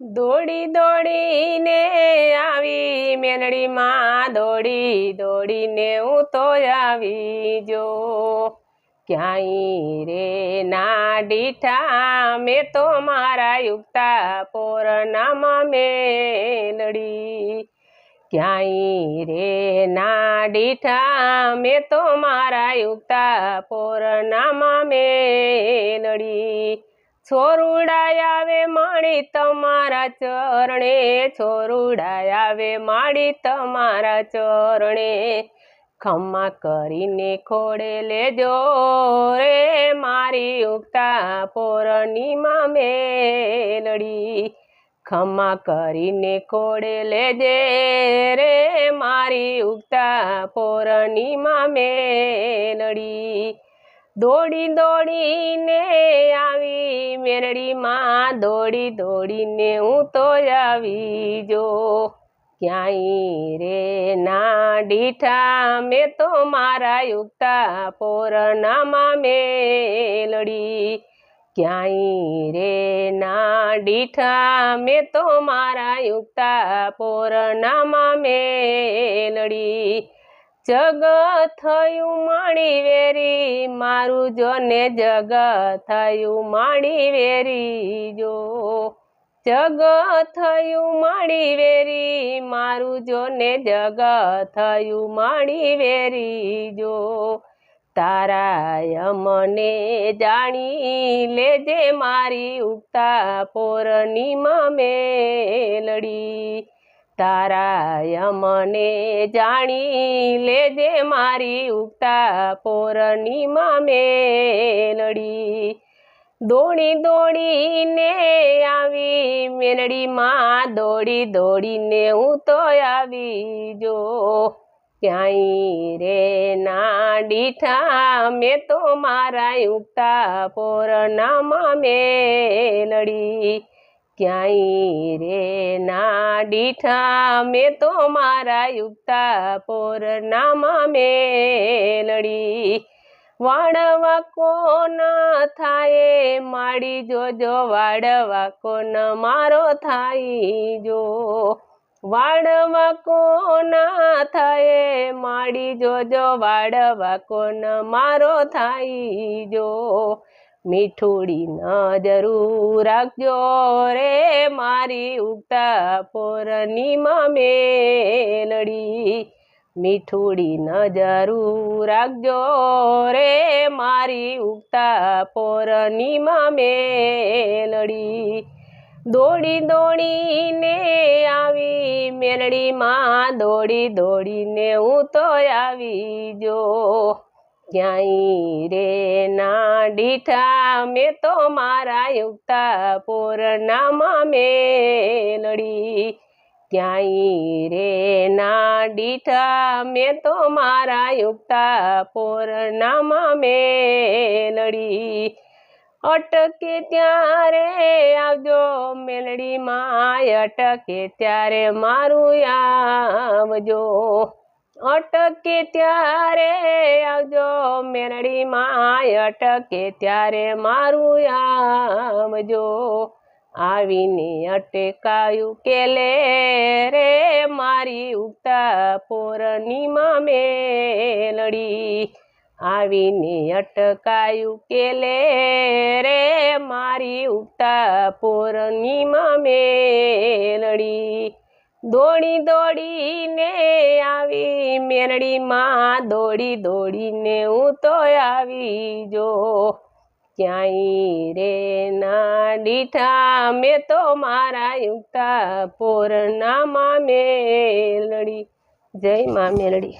દોડી દોડીને આવી મેલડીમાં દોડી દોડીને હું તો આવી જો. ક્યાંય રે ના ડીઠા મેં તો મારા યુક્તા પોરનામાં મેલડી. ક્યાંય રે ના ડીઠા મેં તો મારા યુક્તા પોરનામાં મેલડી. છોરુડાય આવે માડી તમારા ચરણે છોરુડાય આવે માડી તમારા ચરણે. ખમ્મા કરીને ખોડે લેજો રે, મારી ઉગતા પોરણીમાં મેલડી. ખમ્મા કરીને ખોડે લેજે રે, મારી ઉગતા પોરણીમાં મેલડી. દોડી દોડીને મેરડીમાં દોડી દોડીને હું તો આવી જો. ક્યાંય રે ના ડીઠા મેં તો મારા યુક્તા પોરનામાં મેલડી. ક્યાંય રે ના ડીઠા મેં તો મારા યુક્તા પોરનામાં મેલડી. જગ થયું માણી વેરી, મારું જોને જગ થયું માણી વેરી જો. જગ થયું માણી વેરી, મારું જોને જગ થયું માણી વેરી જો. તારા મને જાણી લેજે મારી ઉગતા પોરની મેલડી તારા મને જાણી લેજે મારી ઉગતા પોરણીમાં મેલડી. દોડી દોડીને આવી મેલડીમાં, દોડી દોડીને હું તો આવી જો. ક્યાંય રે ના ડીઠા મેં તો મારા ઉગતા પોરનામાં મેલડી. ક્યાંય રે ના ડીઠા મેં તો મારા યુક્તા પોર નામાં મેલડી વાળવા કોના થાય, માડી જોજો વાળવા કોન મારો થાય જો. વાળવા કોના થાય, માડી જોજો વાળવા કોન મારો થાય જો. મીઠુડી નજરું રાખજો રે મારી ઉગતા પોરની મેલડી મીઠુડી નજરું રાખજો રે મારી ઉગતા પોરની મેલડી દોડી દોડીને આવી મેલડીમાં, દોડી દોડીને હું તો આવી જો. ક્યાંય રે ના ડીઠા મેં તો મારા યુક્તા પોરનામાં મેલડી. ક્યાંય રે ના ડીઠા મેં તો મારા યુક્તા પોરનામાં મેલડી. અટકે ત્યારે આવજો મેલડીમાં અટકે ત્યારે મારું આવજો. અટકે ત્યારે આવજો મેરડીમાં અટકે ત્યારે મારું આવજો આવીને અટકાયું કે લે રે મારી ઉગતા પોરણીમાં મેલડી. આવીને અટકાયું કે લે રે મારી ઉગતા પોરણીમાં મેલડી. દોડી દોડીને આવી, મેરડીમાં દોડી દોડીને હું તો આવી જો. ક્યાંય રે ના દીઠા, મેં તો મારા યુક્તા પોરનામાં મેલડી જય મા મેલડી.